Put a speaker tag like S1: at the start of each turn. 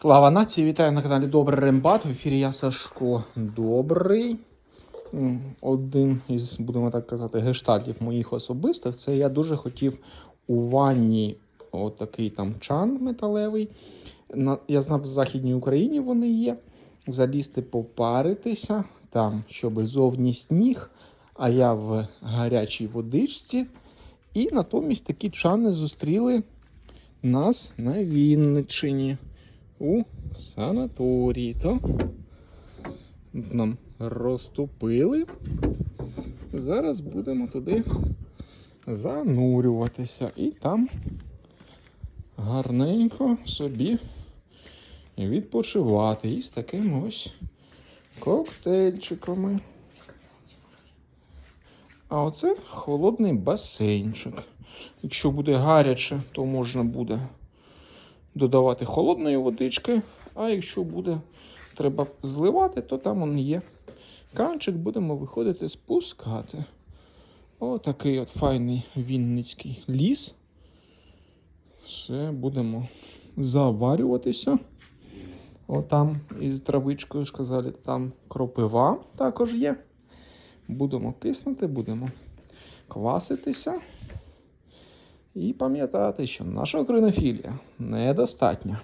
S1: Слава нації! Вітаю на каналі Добрий Рембат. В ефірі я Сашко Добрий. Один із, будемо так казати, гештальтів моїх особистих. Це я дуже хотів у ванні отакий там чан металевий. Я знав, в Західній Україні вони є. Залізти попаритися, там, щоб зовні сніг, а я в гарячій водичці. І натомість такі чани зустріли нас на Вінниччині у санаторії. То нам розтопили. Зараз будемо туди занурюватися і там гарненько собі відпочивати із такими ось коктейльчиками. А оце холодний басейнчик. Якщо буде гаряче, то можна буде додавати холодної водички. А якщо буде треба зливати, то там он є. Канчик будемо виходити спускати. Отакий от файний вінницький ліс. Все, будемо заварюватися. Отам із травичкою сказали, там кропива також є. Будемо киснути, будемо кваситися. І пам'ятати, що наша українофілія недостатня.